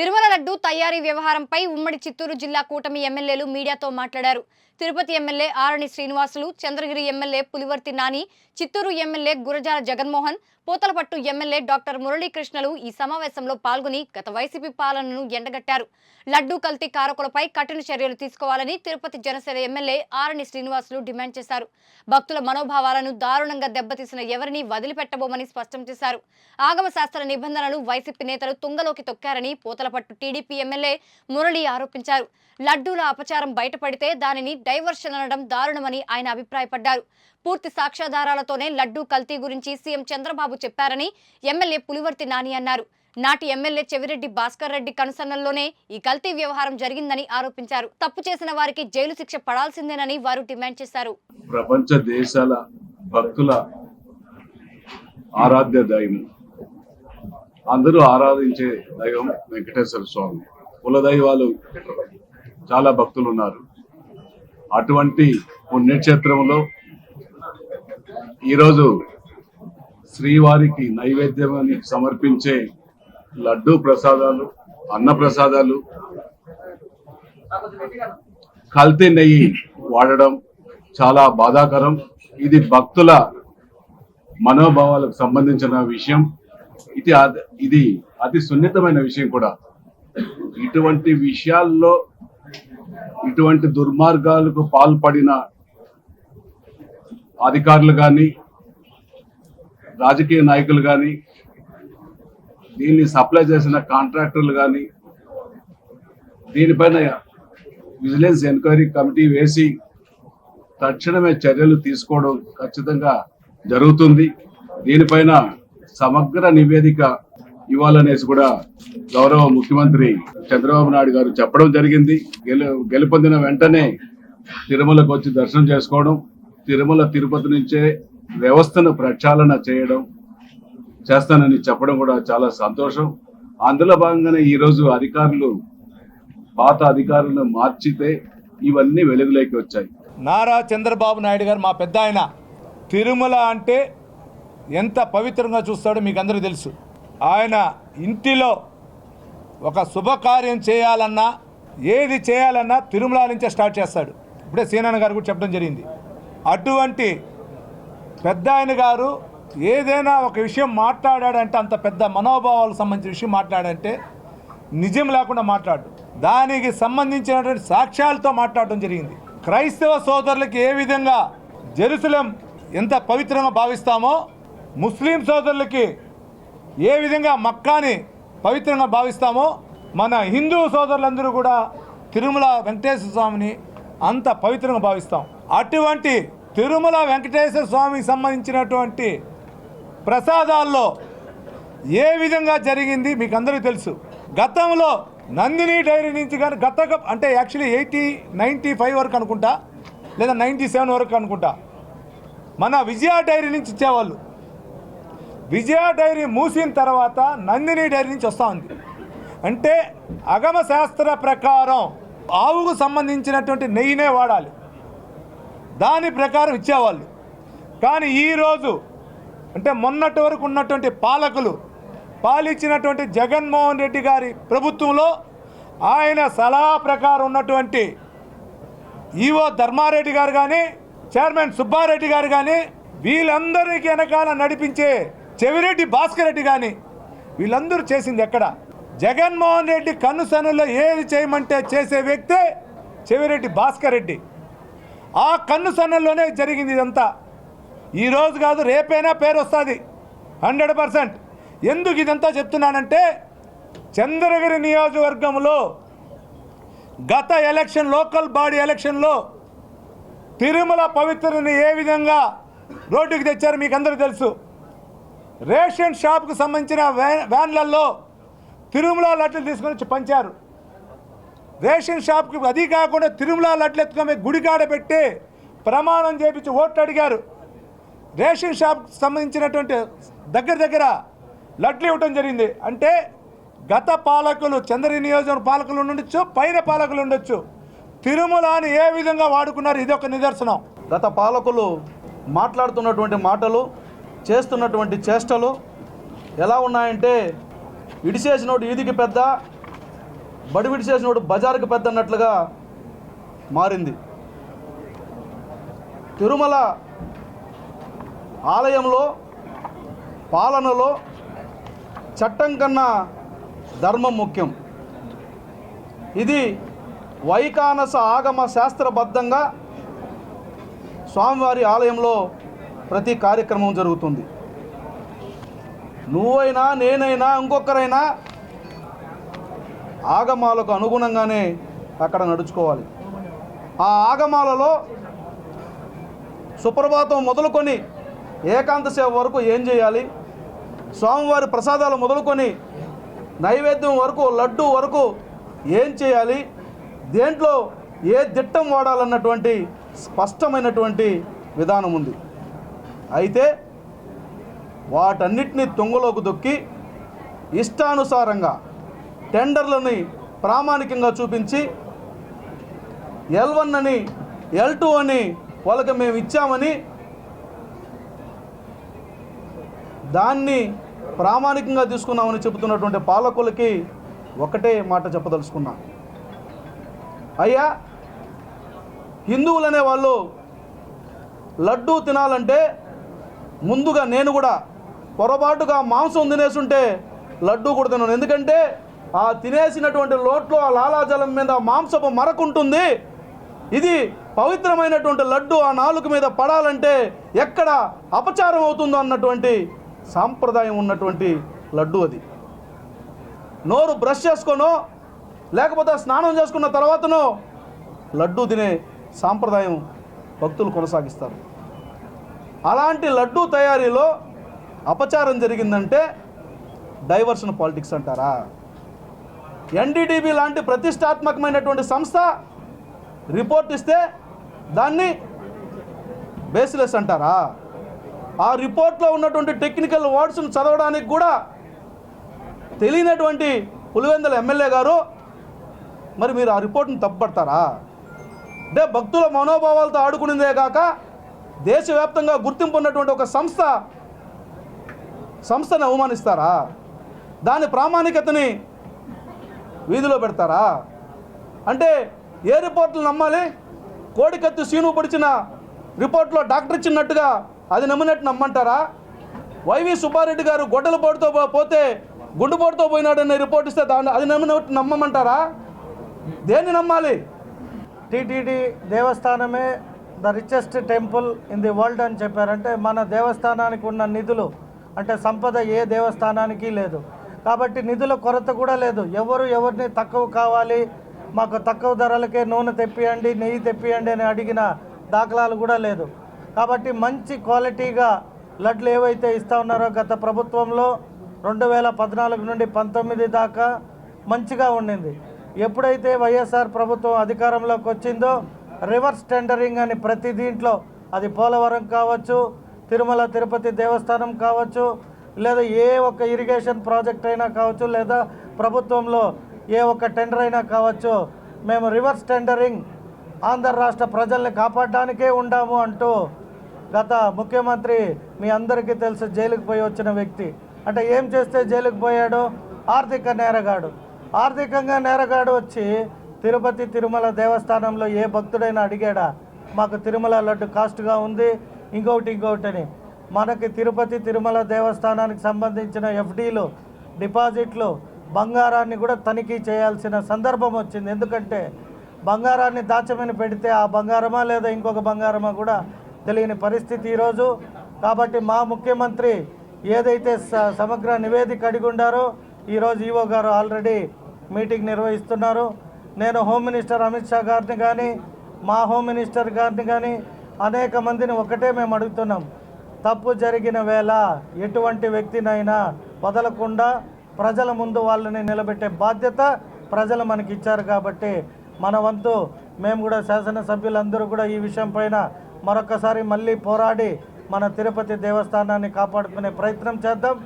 తిరుమల లడ్డు తయారీ వ్యవహారంపై ఉమ్మడి చిత్తూరు జిల్లా కూటమి ఎమ్మెల్యేలు మీడియాతో మాట్లాడారు. Tirupati MLA Arani Srinivasulu Chandragiri MLA Pulivarthi Nani Chittoor MLA Gurajala Jaganmohan Puthalapattu MLA doctor మురళీకృష్ణలు ఈ సమావేశంలో పాల్గొని గత వైసీపీ పాలనను ఎండగట్టారు. లడ్డూ కల్తీ కారకులపై కఠిన చర్యలు తీసుకోవాలని తిరుపతి జనసేన ఎమ్మెల్యే ఆరణి శ్రీనివాసులు డిమాండ్ చేశారు. భక్తుల మనోభావాలను దారుణంగా దెబ్బతీసిన ఎవరిని వదిలిపెట్టబోమని స్పష్టం చేశారు. ఆగమ శాస్త్ర నిబంధనలు వైసీపీ నేతలు తుంగలోకి తొక్కారని పూతలపట్టు టీడీపీ ఎమ్మెల్యే మురళి ఆరోపించారు. లడ్డూల అపచారం బయటపడితే దానిని డైవర్షన్ అనడం దారుణమని ఆయన అభిప్రాయపడ్డారు. పూర్తి సాక్ష్యాధారాలతోనే లడ్డూ కల్తీ గురించి సీఎం చంద్రబాబు చెప్పారని ఎమ్మెల్యే పులివర్తి నాని అన్నారు. నాటి ఎమ్మెల్యే చెవిరెడ్డి భాస్కర్ రెడ్డి కనుసన్నల్లోనే ఈ కల్తీ వ్యవహారం జరిగిందని ఆరోపించారు. తప్పు చేసిన వారికి జైలు శిక్ష పడాల్సిందేనని వారు డిమాండ్ చేశారు. ప్రపంచ దేశాల భక్తుల ఆరాధ్య దైవం అందరూ ఆరాధించే దైవం వెంకటేశ్వర స్వామి. కుల దైవాలు చాలా భక్తులు ఉన్నారు. అటువంటి పుణ్యక్షేత్రంలో ఈరోజు శ్రీవారికి నైవేద్యాన్ని సమర్పించే లడ్డూ ప్రసాదాలు అన్న ప్రసాదాలు కల్తీ నెయ్యి వాడడం చాలా బాధాకరం. ఇది భక్తుల మనోభావాలకు సంబంధించిన విషయం. ఇది ఇది అతి సున్నితమైన విషయం కూడా. ఇటువంటి విషయాల్లో ఇటువంటి దుర్మార్గాలకు పాల్పడిన అధికారులు కానీ రాజకీయ నాయకులు కానీ దీన్ని సప్లై చేసిన కాంట్రాక్టర్లు కానీ దీనిపైన విజిలెన్స్ ఎంక్వైరీ కమిటీ వేసి తక్షణమే చర్యలు తీసుకోవడం ఖచ్చితంగా జరుగుతుంది. దీనిపైన సమగ్ర నివేదిక ఇవ్వాలనేసి కూడా గౌరవ ముఖ్యమంత్రి చంద్రబాబు నాయుడు గారు చెప్పడం జరిగింది. గెలు గెలుపొందిన వెంటనే తిరుమలకు వచ్చి దర్శనం చేసుకోవడం తిరుమల తిరుపతి నుంచే వ్యవస్థను ప్రక్షాళన చేయడం చేస్తానని చెప్పడం కూడా చాలా సంతోషం. అందులో భాగంగానే ఈరోజు అధికారులు పాత అధికారులను మార్చితే ఇవన్నీ వెలుగులోకి వచ్చాయి. నారా చంద్రబాబు నాయుడు గారు మా పెద్ద ఆయన తిరుమల అంటే ఎంత పవిత్రంగా చూస్తాడో మీకు అందరికీ తెలుసు. ఆయన ఇంటిలో ఒక శుభకార్యం చేయాలన్నా ఏది చేయాలన్నా తిరుమల నుంచే స్టార్ట్ చేస్తాడు. ఇప్పుడే సీనాన్న గారు కూడా చెప్పడం జరిగింది. అటువంటి పెద్ద ఆయన గారు ఏదైనా ఒక విషయం మాట్లాడాడంటే అంత పెద్ద మనోభావాలకు సంబంధించిన విషయం మాట్లాడంటే నిజం లేకుండా మాట్లాడు. దానికి సంబంధించినటువంటి సాక్ష్యాలతో మాట్లాడడం జరిగింది. క్రైస్తవ సోదరులకి ఏ విధంగా జెరూసలేం ఎంత పవిత్రంగా భావిస్తామో ముస్లిం సోదరులకి ఏ విధంగా మక్కాని పవిత్రంగా భావిస్తామో మన హిందూ సోదరులందరూ కూడా తిరుమల వెంకటేశ్వర స్వామిని అంత పవిత్రంగా భావిస్తాం. అటువంటి తిరుమల వెంకటేశ్వర స్వామికి సంబంధించినటువంటి ప్రసాదాల్లో ఏ విధంగా జరిగింది మీకు అందరికీ తెలుసు. గతంలో నందిని డైరీ నుంచి కానీ గత అంటే యాక్చువల్లీ ఎయిటీ నైంటీ ఫైవ్ వరకు అనుకుంటా లేదా నైంటీ సెవెన్ వరకు అనుకుంటా. మన విజయ డైరీ నుంచి ఇచ్చేవాళ్ళు. విజయ డైరీ మూసిన తర్వాత నందిని డైరీ నుంచి వస్తూ ఉంది. అంటే అగమ శాస్త్ర ప్రకారం ఆవుకు సంబంధించినటువంటి నెయ్యినే వాడాలి. దాని ప్రకారం ఇచ్చేవాళ్ళు. కానీ ఈరోజు అంటే మొన్నటి వరకు ఉన్నటువంటి పాలకులు పాలిచ్చినటువంటి జగన్మోహన్ రెడ్డి గారి ప్రభుత్వంలో ఆయన సలహా ప్రకారం ఉన్నటువంటి ఈవో ధర్మారెడ్డి గారు కానీ చైర్మన్ సుబ్బారెడ్డి గారు కానీ వీళ్ళందరికీ వెనకాల నడిపించే చెవిరెడ్డి భాస్కర్ రెడ్డి కానీ వీళ్ళందరూ చేసింది ఎక్కడ? జగన్మోహన్ రెడ్డి కన్నుసనుల్లో ఏది చేయమంటే చేసే వ్యక్తే చెవిరెడ్డి భాస్కర్ రెడ్డి. ఆ కన్నుసన్నల్లోనే జరిగింది ఇదంతా. ఈరోజు కాదు రేపైనా పేరు వస్తుంది. Hundred percent. ఎందుకు ఇదంతా చెప్తున్నానంటే చంద్రగిరి నియోజకవర్గంలో గత ఎలక్షన్ లోకల్ బాడీ ఎలక్షన్లో తిరుమల పవిత్రని ఏ విధంగా రోడ్డుకి తెచ్చారు మీకు అందరికీ తెలుసు. రేషన్ షాప్కు సంబంధించిన వ్యాన్ వ్యాన్లలో తిరుమల లడ్లు తీసుకొని వచ్చి పంచారు. రేషన్ షాప్కి అది కాకుండా తిరుమల లడ్లు ఎత్తుకొని గుడికాడ పెట్టి ప్రమాణం చేపించి ఓట్లు అడిగారు. రేషన్ షాప్కి సంబంధించినటువంటి దగ్గర దగ్గర లడ్లు ఇవ్వటం జరిగింది. అంటే గత పాలకులు చంద్ర నియోజకవర్గ పాలకులు ఉండొచ్చు పైన పాలకులు ఉండొచ్చు. తిరుమలని ఏ విధంగా వాడుకున్నారు ఇది ఒక నిదర్శనం. గత పాలకులు మాట్లాడుతున్నటువంటి మాటలు చేస్తున్నటువంటి చేష్టలు ఎలా ఉన్నాయంటే ఇడిసేసినోడు ఈదికి పెద్ద బడివిడి చేసినోడు బజార్కి పెద్ద అన్నట్లుగా మారింది. తిరుమల ఆలయంలో పాలనలో చట్టం కన్నా ధర్మం ముఖ్యం. ఇది వైకానస ఆగమ శాస్త్రబద్ధంగా స్వామివారి ఆలయంలో ప్రతి కార్యక్రమం జరుగుతుంది. నువ్వైనా నేనైనా ఇంకొకరైనా ఆగమాలకు అనుగుణంగానే అక్కడ నడుచుకోవాలి. ఆ ఆగమాలలో సుప్రభాతం మొదలుకొని ఏకాంత సేవ వరకు ఏం చేయాలి? స్వామివారి ప్రసాదాలు మొదలుకొని నైవేద్యం వరకు లడ్డు వరకు ఏం చేయాలి? దేంట్లో ఏ దిట్టం వాడాలన్నటువంటి స్పష్టమైనటువంటి విధానం ఉంది. అయితే వాటన్నిటిని తుంగలోకి దొక్కి ఇష్టానుసారంగా టెండర్లని ప్రామాణికంగా చూపించి ఎల్ వన్ అని ఎల్ టూ అని వాళ్ళకి మేము ఇచ్చామని దాన్ని ప్రామాణికంగా తీసుకున్నామని చెబుతున్నటువంటి పాలకులకి ఒకటే మాట చెప్పదలుచుకున్నా. అయ్యా హిందువులనే వాళ్ళు లడ్డూ తినాలంటే ముందుగా నేను కూడా పొరపాటుగా మాంసం తినేసుంటే లడ్డూ కూడా తినను. ఎందుకంటే ఆ తినేసినటువంటి లోట్లో ఆ లాలాజలం మీద మాంసపు మరకుంటుంది ఇది పవిత్రమైనటువంటి లడ్డు ఆ నాలుక మీద పడాలంటే ఎక్కడ అపచారం అవుతుందో అన్నటువంటి సాంప్రదాయం ఉన్నటువంటి లడ్డు అది. నోరు బ్రష్ చేసుకోనో లేకపోతే స్నానం చేసుకున్న తర్వాతనో లడ్డు తినే సాంప్రదాయం భక్తులు కొనసాగిస్తారు. అలాంటి లడ్డూ తయారీలో అపచారం జరిగిందంటే డైవర్షన్ పాలిటిక్స్ అంటారా? ఎన్డీడీబీ లాంటి ప్రతిష్టాత్మకమైనటువంటి సంస్థ రిపోర్ట్ ఇస్తే దాన్ని బేస్లెస్ అంటారా? ఆ రిపోర్ట్లో ఉన్నటువంటి టెక్నికల్ వర్డ్స్ను చదవడానికి కూడా తెలియనటువంటి పులివెందల ఎమ్మెల్యే గారు మరి మీరు ఆ రిపోర్ట్ని తప్పుపడతారా? అంటే భక్తుల మనోభావాలతో ఆడుకునేదే కాక దేశవ్యాప్తంగా గుర్తింపు ఉన్నటువంటి ఒక సంస్థ సంస్థను అవమానిస్తారా? దాని ప్రామాణికతని వీధిలో పెడతారా? అంటే ఏ రిపోర్ట్లు నమ్మాలి? కోడికత్తి సీను పొడిచిన రిపోర్ట్లో డాక్టర్ ఇచ్చినట్టుగా అది నమ్మినట్టు నమ్మంటారా? వైవి సుబ్బారెడ్డి గారు గొడ్డల పోటుతో పో- పోతే గుండుపోటుతో పోయినాడనే రిపోర్ట్ ఇస్తే దాన్ని అది నమ్మినట్టు నమ్మమంటారా? దేన్ని నమ్మాలి? TTD దేవస్థానమే the richest temple in the world అని చెప్పారంటే మన దేవస్థానానికి ఉన్న నిధులు అంటే సంపద ఏ దేవస్థానానికి లేదు. కాబట్టి నిధుల కొరత కూడా లేదు. ఎవరు ఎవరిని తక్కువ కావాలి మాకు తక్కువ ధరలకే నూనె తెప్పియండి నెయ్యి తెప్పియండి అని అడిగిన దాఖలాలు కూడా లేదు. కాబట్టి మంచి క్వాలిటీగా లడ్లు ఏవైతే ఇస్తా ఉన్నారో గత ప్రభుత్వంలో రెండు వేల పద్నాలుగు నుండి పంతొమ్మిది దాకా మంచిగా ఉండింది. ఎప్పుడైతే వైఎస్ఆర్ ప్రభుత్వం అధికారంలోకి వచ్చిందో రివర్స్ టెండరింగ్ అని ప్రతి దీంట్లో అది పోలవరం కావచ్చు తిరుమల తిరుపతి దేవస్థానం కావచ్చు లేదా ఏ ఒక్క ఇరిగేషన్ ప్రాజెక్ట్ అయినా కావచ్చు లేదా ప్రభుత్వంలో ఏ ఒక్క టెండర్ అయినా కావచ్చు మేము రివర్స్ టెండరింగ్ ఆంధ్ర రాష్ట్ర ప్రజల్ని కాపాడడానికే ఉండాము అంటూ గత ముఖ్యమంత్రి మీ అందరికీ తెలుసు జైలుకు పోయి వచ్చిన వ్యక్తి. అంటే ఏం చేస్తే జైలుకు పోయాడు? ఆర్థిక నేరగాడు. ఆర్థికంగా నేరగాడు వచ్చి తిరుపతి తిరుమల దేవస్థానంలో ఏ భక్తుడైనా అడిగాడా మాకు తిరుమల లడ్డు కాస్ట్గా ఉంది ఇంకొకటి ఇంకొకటి అని. మనకి తిరుపతి తిరుమల దేవస్థానానికి సంబంధించిన ఎఫ్డీలు డిపాజిట్లు బంగారాన్ని కూడా తనిఖీ చేయాల్సిన సందర్భం వచ్చింది. ఎందుకంటే బంగారాన్ని దాచమని పెడితే ఆ బంగారమా లేదా ఇంకొక బంగారమా కూడా తెలియని పరిస్థితి ఈరోజు. కాబట్టి మా ముఖ్యమంత్రి ఏదైతే స- సమగ్ర నివేదిక అడిగి ఉండారో ఈరోజు ఈవో గారు ఆల్రెడీ మీటింగ్ నిర్వహిస్తున్నారు. నేను హోమ్ మినిస్టర్ అమిత్ షా గారిని కానీ మా హోమ్ మినిస్టర్ గారిని కానీ అనేక మందిని ఒకటే మేము అడుగుతున్నాం. తప్పు జరిగిన వేళ ఎటువంటి వ్యక్తినైనా వదలకుండా ప్రజల ముందు వాళ్ళని నిలబెట్టే బాధ్యత ప్రజలు మనకి ఇచ్చారు కాబట్టి మన వంతు మేము కూడా శాసనసభ్యులందరూ కూడా ఈ విషయం పైన మరొకసారి మళ్ళీ పోరాడి మన తిరుపతి దేవస్థానాన్ని కాపాడుకునే ప్రయత్నం చేద్దాం.